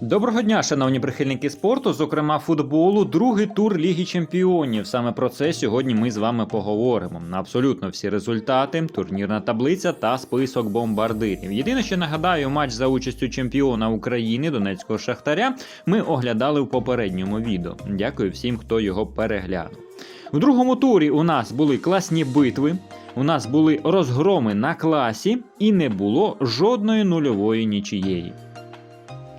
Доброго дня, шановні прихильники спорту, зокрема футболу, другий тур Ліги Чемпіонів. Саме про це сьогодні ми з вами поговоримо. На абсолютно всі результати, турнірна таблиця та список бомбардирів. Єдине, що нагадаю, матч за участю чемпіона України Донецького Шахтаря ми оглядали в попередньому відео. Дякую всім, хто його переглянув. У другому турі у нас були класні битви. У нас були розгроми на класі, і не було жодної нульової нічієї.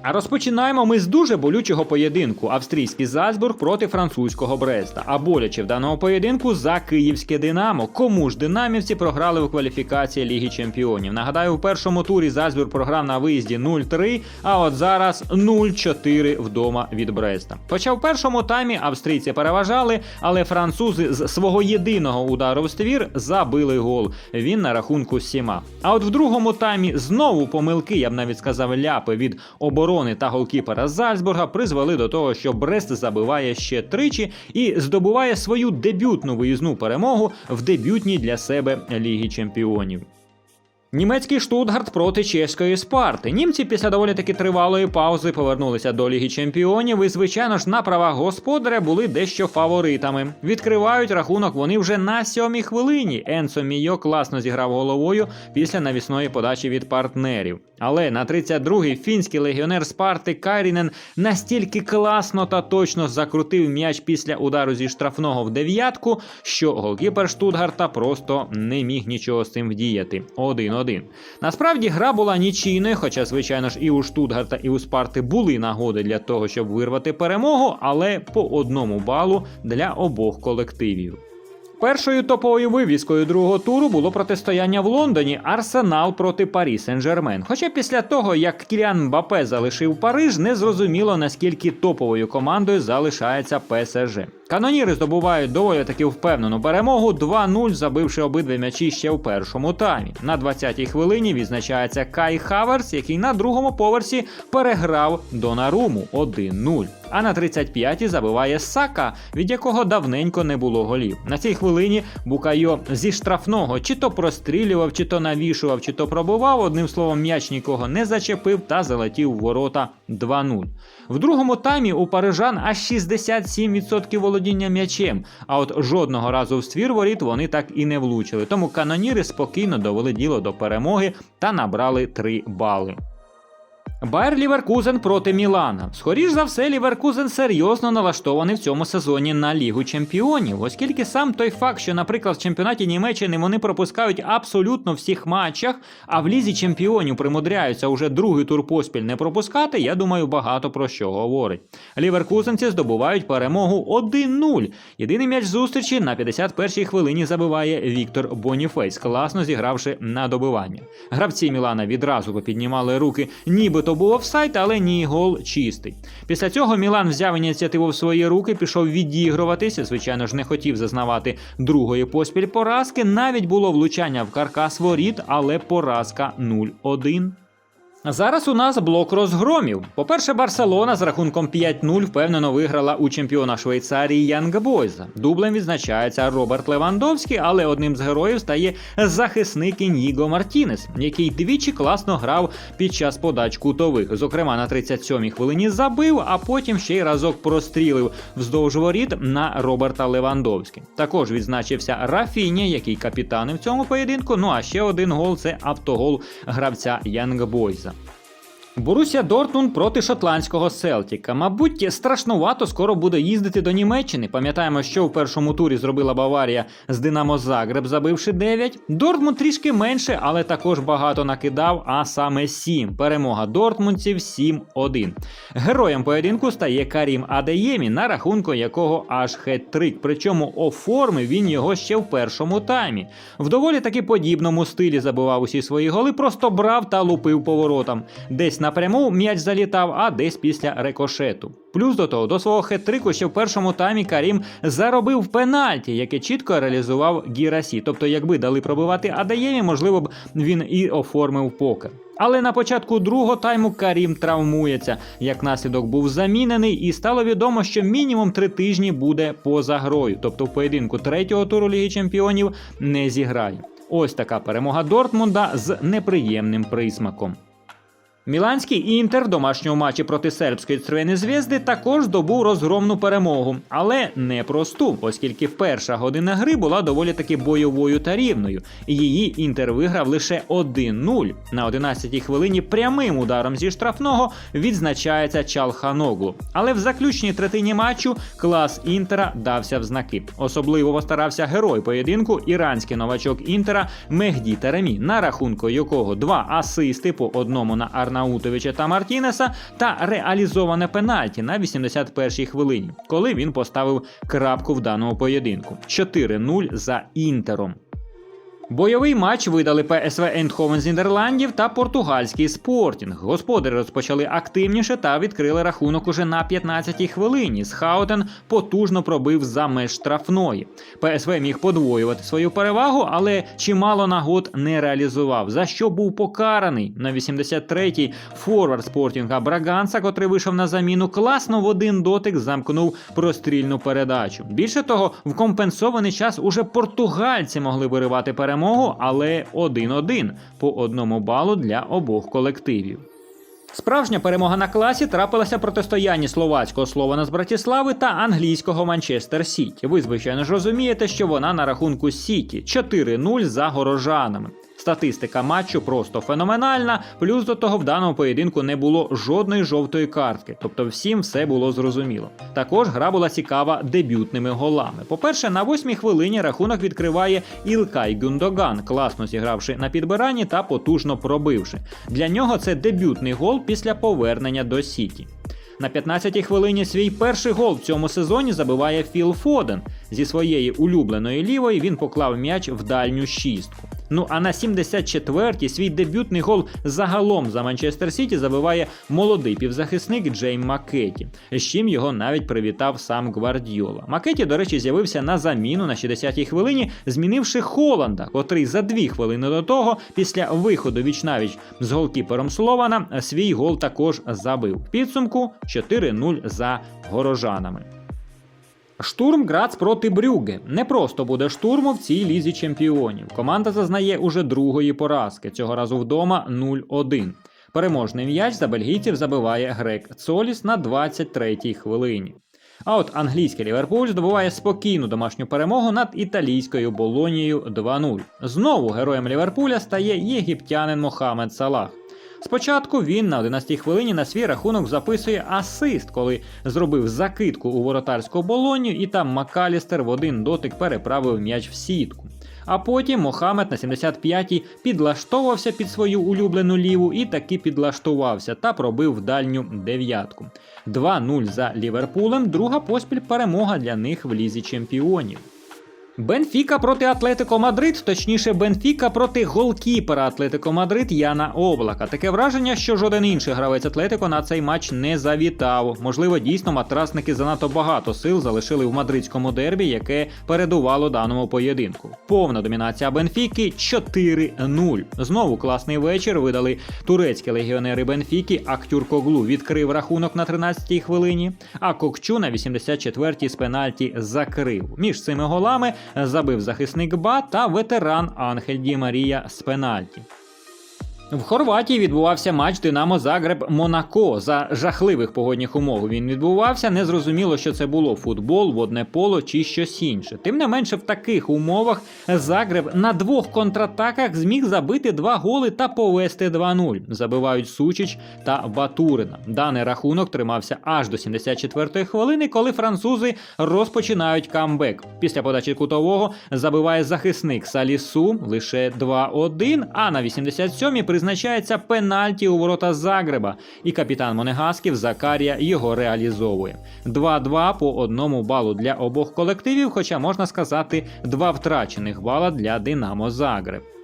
А розпочинаємо ми з дуже болючого поєдинку: австрійський Зальцбург проти французького Бреста. А боляче в даному поєдинку за київське Динамо. Кому ж динамівці програли у кваліфікації Ліги Чемпіонів? Нагадаю, у першому турі Зальцбург програв на виїзді 0-3, а от зараз 0-4 вдома від Бреста. Хоча в першому таймі австрійці переважали, але французи з свого єдиного удару в ствір забили гол. Він на рахунку сіма. А от в другому таймі знову помилки, я б навіть сказав, ляпи від оборони та голкіпера Зальцбурга призвели до того, що Брест забиває ще тричі і здобуває свою дебютну виїзну перемогу в дебютній для себе Лігі Чемпіонів. Німецький Штутгарт проти чеської Спарти. Німці після доволі таки тривалої паузи повернулися до Ліги Чемпіонів і, звичайно ж, на правах господаря були дещо фаворитами. Відкривають рахунок вони вже на сьомій хвилині. Енсо Мійо класно зіграв головою після навісної подачі від партнерів. Але на 32-й фінський легіонер Спарти Кайрінен настільки класно та точно закрутив м'яч після удару зі штрафного в дев'ятку, що голкіпер Штутгарта просто не міг нічого з цим вдіяти. 1-1. Насправді гра була нічийною, хоча, звичайно ж, і у Штутгарта, і у Спарти були нагоди для того, щоб вирвати перемогу, але по одному балу для обох колективів. Першою топовою вивіскою другого туру було протистояння в Лондоні Арсенал проти Парі Сен-Жермен. Хоча після того, як Кіліан Мбапе залишив Париж, не зрозуміло наскільки топовою командою залишається ПСЖ. Каноніри здобувають доволі таки впевнену перемогу 2-0, забивши обидві м'ячі ще в першому таймі. На 20-й хвилині відзначається Кай Хаверс, який на другому поверсі переграв Донаруму 1-0. А на 35-й забиває Сака, від якого давненько не було голів. На цій хвилині Букайо зі штрафного чи то прострілював, чи то навішував, чи то пробував. Одним словом, м'яч нікого не зачепив та залетів в ворота 2-0. В другому таймі у парижан аж 67% володіння м'ячем, а от жодного разу в ствір воріт вони так і не влучили. Тому каноніри спокійно довели діло до перемоги та набрали 3 бали. Байер Ліверкузен проти Мілана. Скоріш за все, Ліверкузен серйозно налаштований в цьому сезоні на Лігу Чемпіонів, оскільки сам той факт, що, наприклад, в чемпіонаті Німеччини вони пропускають абсолютно всіх матчах, а в лізі чемпіонів примудряються уже другий тур поспіль не пропускати, я думаю, багато про що говорить. Ліверкузенці здобувають перемогу 1-0. Єдиний м'яч зустрічі на 51-й хвилині забиває Віктор Боніфейс, класно зігравши на добивання. Гравці Мілана відразу попіднімали руки, нібито був офсайд, але ні, гол чистий. Після цього Мілан взяв ініціативу в свої руки, пішов відігруватися. Звичайно ж, не хотів зазнавати другої поспіль поразки. Навіть було влучання в каркас воріт, але поразка 0-1. Зараз у нас блок розгромів. По-перше, Барселона з рахунком 5-0 впевнено виграла у чемпіона Швейцарії Янг Бойза. Дублем відзначається Роберт Левандовський, але одним з героїв стає захисник Ініго Мартінес, який двічі класно грав під час подач кутових. Зокрема, на 37-й хвилині забив, а потім ще й разок прострілив вздовж воріт на Роберта Левандовський. Також відзначився Рафіня, який капітанив в цьому поєдинку. Ну а ще один гол це автогол гравця Янг Бойза. Борусія Дортмунд проти шотландського Селтіка. Мабуть, страшнувато скоро буде їздити до Німеччини. Пам'ятаємо, що в першому турі зробила Баварія з Динамо Загреб, забивши 9. Дортмунд трішки менше, але також багато накидав, а саме 7. Перемога Дортмундців 7-1. Героєм поєдинку стає Карім Адеємі, на рахунку якого аж хет-трик. Причому оформив він його ще в першому таймі. В доволі таки подібному стилі забивав усі свої голи, просто брав та лупив поворотам. Десь напряму м'яч залітав, а десь після рикошету. Плюс до того, до свого хет-трику ще в першому таймі Карім заробив пенальті, яке чітко реалізував Гірасі. Тобто, якби дали пробивати Адаємі, можливо б він і оформив покер. Але на початку другого тайму Карім травмується. Як наслідок був замінений, і стало відомо, що мінімум три тижні буде поза грою. Тобто в поєдинку третього туру Ліги Чемпіонів не зіграє. Ось така перемога Дортмунда з неприємним присмаком. Міланський інтер в домашньому матчі проти сербської Црвени зв'язди також здобув розгромну перемогу, але не просту, оскільки перша година гри була доволі таки бойовою та рівною. Її інтер виграв лише 1-0. На 11-й хвилині прямим ударом зі штрафного відзначається Чалханоглу. Але в заключній третині матчу клас інтера дався в знаки. Особливо постарався герой поєдинку, іранський новачок інтера Мехді Таремі, на рахунку якого два асисти по одному на Арнаутовича та Мартінеса та реалізоване пенальті на 81-й хвилині, коли він поставив крапку в даному поєдинку 4-0 за інтером. Бойовий матч видали ПСВ Ендховен з Нідерландів та португальський спортінг. Господарі розпочали активніше та відкрили рахунок уже на 15-й хвилині. Схаутен потужно пробив за меж штрафної. ПСВ міг подвоювати свою перевагу, але чимало нагод не реалізував. За що був покараний на 83-й форвард спортінга Браганса, котрий вийшов на заміну, класно в один дотик замкнув прострільну передачу. Більше того, в компенсований час уже португальці могли виривати перемогу, але 1-1 по одному балу для обох колективів. Справжня перемога на класі трапилася протистоянні словацького Слована з Братіслави та англійського Манчестер Сіті. Ви, звичайно ж, розумієте, що вона на рахунку Сіті 4-0 за горожанами. Статистика матчу просто феноменальна. Плюс до того в даному поєдинку не було жодної жовтої картки, тобто всім все було зрозуміло. Також гра була цікава дебютними голами. По-перше, на восьмій хвилині рахунок відкриває Ілкай Гюндоган, класно зігравши на підбиранні та потужно пробивши. Для нього це дебютний гол після повернення до Сіті. На 15-й хвилині свій перший гол в цьому сезоні забиває Філ Фоден. Зі своєї улюбленої лівої він поклав м'яч в дальню шістку. Ну а на 74-й свій дебютний гол загалом за Манчестер Сіті забиває молодий півзахисник Джейм Макеті, з чим його навіть привітав сам Гвардіола. Макеті, до речі, з'явився на заміну на 60-й хвилині, змінивши Холланда, котрий за дві хвилини до того, після виходу вічнавіч з голкіпером Слована, свій гол також забив. Підсумку 4-0 за горожанами. Штурм Грац проти Брюге. Не просто буде штурму в цій лізі чемпіонів. Команда зазнає уже другої поразки, цього разу вдома 0-1. Переможний м'яч за бельгійців забиває грек Цоліс на 23-й хвилині. А от англійський Ліверпуль здобуває спокійну домашню перемогу над італійською Болонією 2-0. Знову героєм Ліверпуля стає єгиптянин Мохамед Салах. Спочатку він на 11-й хвилині на свій рахунок записує асист, коли зробив закидку у воротарську болонію, і там Макалістер в один дотик переправив м'яч в сітку. А потім Мохамед на 75-й підлаштовувався під свою улюблену ліву і таки підлаштувався та пробив в дальню дев'ятку. 2-0 за Ліверпулем, друга поспіль перемога для них в лізі чемпіонів. Бенфіка проти Атлетико Мадрид, точніше, Бенфіка проти голкіпера Атлетико Мадрид Яна Облака. Таке враження, що жоден інший гравець Атлетико на цей матч не завітав. Можливо, дійсно матрасники занадто багато сил залишили в мадридському дербі, яке передувало даному поєдинку. Повна домінація Бенфіки 4-0. Знову класний вечір видали турецькі легіонери Бенфіки. Актюр Коглу відкрив рахунок на 13-й хвилині, а Кокчу на 84-й з пенальті закрив. Між цими голами забив захисник Ба та ветеран Анхель Ді Марія з пенальті. В Хорватії відбувався матч Динамо Загреб Монако. За жахливих погодних умов він відбувався. Незрозуміло, що це було футбол, водне поло чи щось інше. Тим не менше, в таких умовах Загреб на двох контратаках зміг забити два голи та повести 2-0. Забивають Сучич та Батурина. Даний рахунок тримався аж до 74-ї хвилини, коли французи розпочинають камбек. Після подачі кутового забиває захисник Салісу лише 2-1, а на 87-й призначається пенальті у ворота Загреба, і капітан Монегасків Закарія його реалізовує. 2-2 по одному балу для обох колективів, хоча можна сказати, два втрачених бала для Динамо Загреб.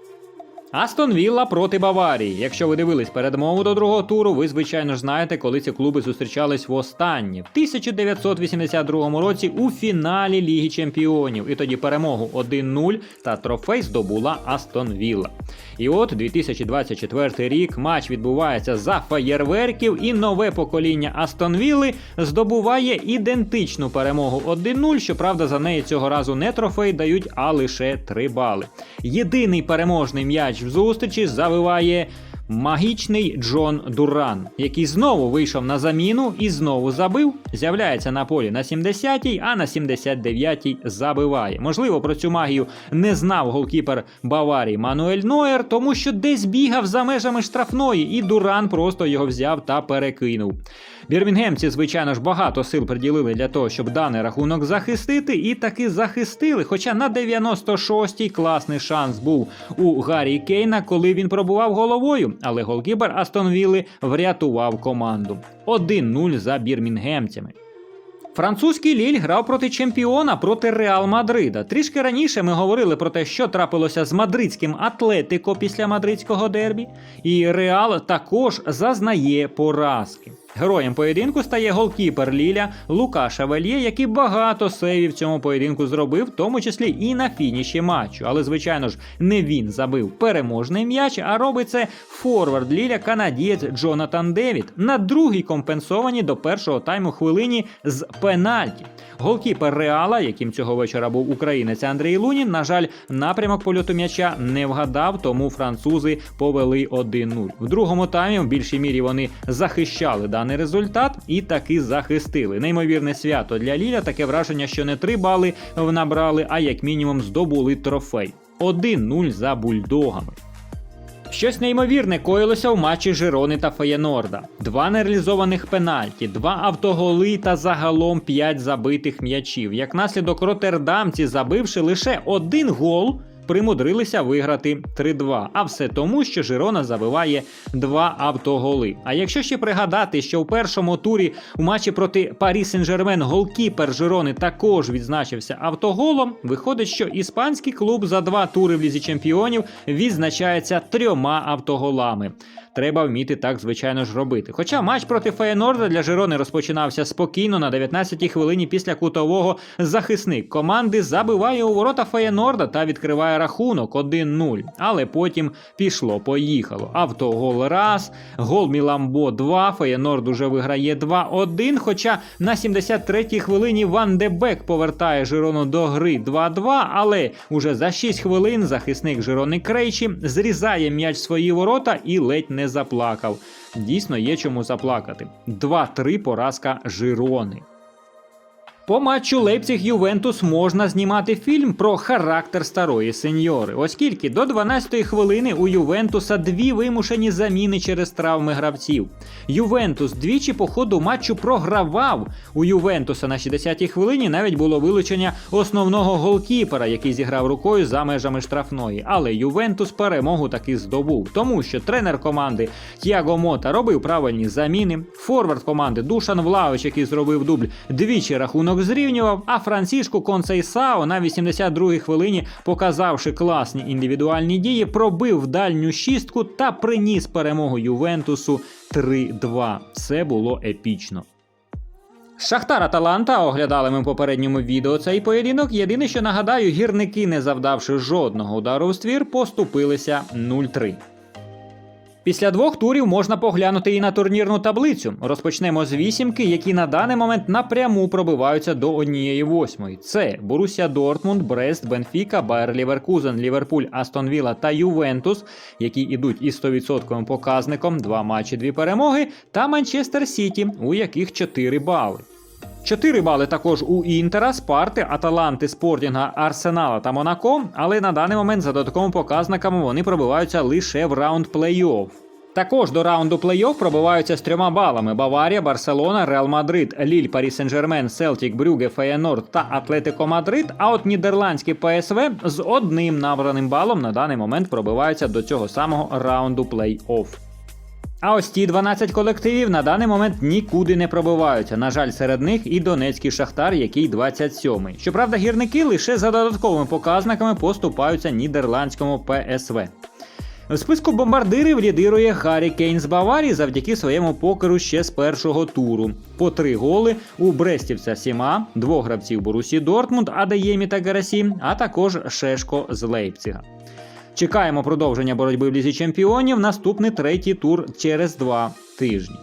Астон Вілла проти Баварії. Якщо ви дивились передмову до другого туру, ви звичайно ж знаєте, коли ці клуби зустрічались востаннє в 1982 році у фіналі Ліги Чемпіонів. І тоді перемогу 1-0 та трофей здобула Астон Вілла. І от 2024 рік матч відбувається за фаєрверків, і нове покоління Астон Вілли здобуває ідентичну перемогу 1-0. Щоправда, за неї цього разу не трофей дають, а лише 3 бали. Єдиний переможний м'яч в зустрічі завиває Магічний Джон Дуран, який знову вийшов на заміну і знову забив. З'являється на полі на 70-й, а на 79-й забиває. Можливо, про цю магію не знав голкіпер Баварії Мануель Нойер, тому що десь бігав за межами штрафної, і Дуран просто його взяв та перекинув. Бірмінгемці, звичайно ж, багато сил приділили для того, щоб даний рахунок захистити, і таки захистили. Хоча на 96-й класний шанс був у Гаррі Кейна, коли він пробував головою, але голкіпер Астон Вілли врятував команду. 1-0 за бірмінгемцями. Французький Ліль грав проти чемпіона проти Реал Мадрида. Трішки раніше ми говорили про те, що трапилося з мадридським Атлетико після мадридського дербі, і Реал також зазнає поразки. Героєм поєдинку стає голкіпер Ліля Лука Шавельє, який багато сейвів цьому поєдинку зробив, в тому числі і на фініші матчу. Але, звичайно ж, не він забив переможний м'яч, а робить це форвард Ліля канадієць Джонатан Девід на другій компенсованій до першого тайму хвилині з пенальті. Голкіпер Реала, яким цього вечора був українець Андрій Лунін, на жаль, напрямок польоту м'яча не вгадав, тому французи повели 1-0. В другому таймі в більшій мірі вони захищали даний результат і таки захистили. Неймовірне свято для Ліля. Таке враження, що не 3 бали набрали, а як мінімум здобули трофей. 1-0 за бульдогами. Щось неймовірне коїлося в матчі Жирони та Феєнорда. Два нереалізованих пенальті, два автоголи та загалом п'ять забитих м'ячів. Як наслідок роттердамці, забивши лише один гол, примудрилися виграти 3-2. А все тому, що Жирона забиває два автоголи. А якщо ще пригадати, що в першому турі у матчі проти Парі Сен-Жермен голкіпер Жирони також відзначився автоголом, виходить, що іспанський клуб за два тури в лізі чемпіонів відзначається трьома автоголами. Треба вміти так, звичайно ж, робити. Хоча матч проти Феєнорда для Жирони розпочинався спокійно на 19-й хвилині після кутового захисник команди забиває у ворота Феєнорда та відкриває рахунок 1-0. Але потім пішло-поїхало. Автогол раз, гол Міламбо 2, Феєнорд уже виграє 2-1. Хоча на 73-й хвилині Ван де Бек повертає Жирону до гри 2-2, але уже за 6 хвилин захисник Жирони Крейчі зрізає м'яч свої ворота і ледь не заплакав. Дійсно є чому заплакати. 2-3 поразка Жирони. По матчу Лейпциг Ювентус можна знімати фільм про характер старої сеньори, оскільки до 12-ї хвилини у Ювентуса дві вимушені заміни через травми гравців. Ювентус двічі по ходу матчу програвав. У Ювентуса на 60-й хвилині навіть було вилучення основного голкіпера, який зіграв рукою за межами штрафної. Але Ювентус перемогу таки здобув, тому що тренер команди Тіаго Мота робив правильні заміни. Форвард команди Душан Влавич, який зробив дубль, двічі рахунок зрівнював. А Францішко Консейсао на 82-й хвилині, показавши класні індивідуальні дії, пробив дальню шістку та приніс перемогу Ювентусу 3-2. Це було епічно. Шахтар Аталанта оглядали ми в попередньому відео цей поєдинок. Єдине, що нагадаю, гірники, не завдавши жодного удару в ствір, поступилися 0-3. Після двох турів можна поглянути і на турнірну таблицю. Розпочнемо з вісімки, які на даний момент напряму пробиваються до однієї восьмої. Це Борусsia Дортмунд, Брест, Бенфіка, Байер Ліверкузен, Ліверпуль, Астон Вілла та Ювентус, які ідуть із 100% показником, два матчі, дві перемоги, та Манчестер Сіті, у яких 4 бали. 4 бали також у Інтера, Спарти, Аталанти, Спортінга, Арсенала та Монако, але на даний момент за додатковими показниками вони пробиваються лише в раунд плей-офф. Також до раунду плей-офф пробиваються з трьома балами: Баварія, Барселона, Реал Мадрид, Ліль, Парі Сен-Жермен, Селтік, Брюге, Феєнорд та Атлетико Мадрид. А от нідерландські ПСВ з одним набраним балом на даний момент пробиваються до цього самого раунду плей-офф. А ось ті 12 колективів на даний момент нікуди не пробиваються. На жаль, серед них і Донецький Шахтар, який 27-й. Щоправда, гірники лише за додатковими показниками поступаються нідерландському ПСВ. В списку бомбардирів лідирує Гаррі Кейн з Баварії завдяки своєму покеру ще з першого туру. По три голи у Брестівця Сіма, двох гравців Борусі Дортмунд, Адаємі та Гарасі, а також Шешко з Лейпціга. Чекаємо продовження боротьби в лізі чемпіонів. Наступний третій тур через два тижні.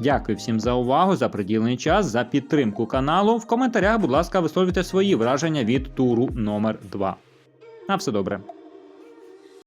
Дякую всім за увагу, за приділений час, за підтримку каналу. В коментарях, будь ласка, висловлюйте свої враження від туру номер 2 На все добре.